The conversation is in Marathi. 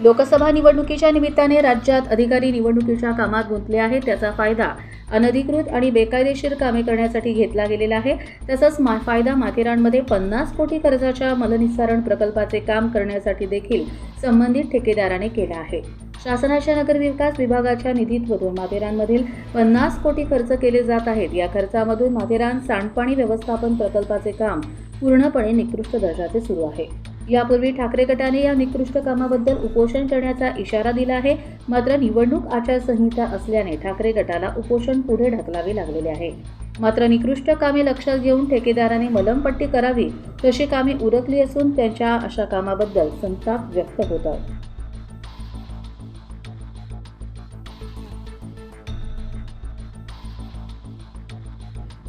लोकसभा निवडणुकीच्या निमित्ताने राज्यात अधिकारी निवडणुकीच्या कामात गुंतले आहेत. त्याचा फायदा अनधिकृत आणि बेकायदेशीर कामे करण्यासाठी घेतला गेलेला आहे. तसंच मा फायदा माथेरानमध्ये पन्नास कोटी कर्जाच्या मलनिस्सारण प्रकल्पाचे काम करण्यासाठी देखील संबंधित ठेकेदाराने केला आहे. शासनाच्या नगरविकास विभागाच्या निधीतमधून माथेरानमधील पन्नास कोटी खर्च केले जात आहेत. या खर्चामधून माथेरान सांडपाणी व्यवस्थापन प्रकल्पाचे काम पूर्णपणे निकृष्ट दर्जाचे सुरू आहे. यापूर्वी ठाकरे गटाने या निकृष्ट कामाबद्दल उपोषण करण्याचा इशारा दिला आहे. मात्र निवडणूक आचारसंहिता असल्याने ठाकरे गटाला उपोषण पुढे ढकलावे लागलेले आहे. मात्र निकृष्ट कामे लक्षात घेऊन ठेकेदाराने मलमपट्टी करावी तशी कामे उरकली असून त्यांच्या अशा कामाबद्दल संताप व्यक्त होत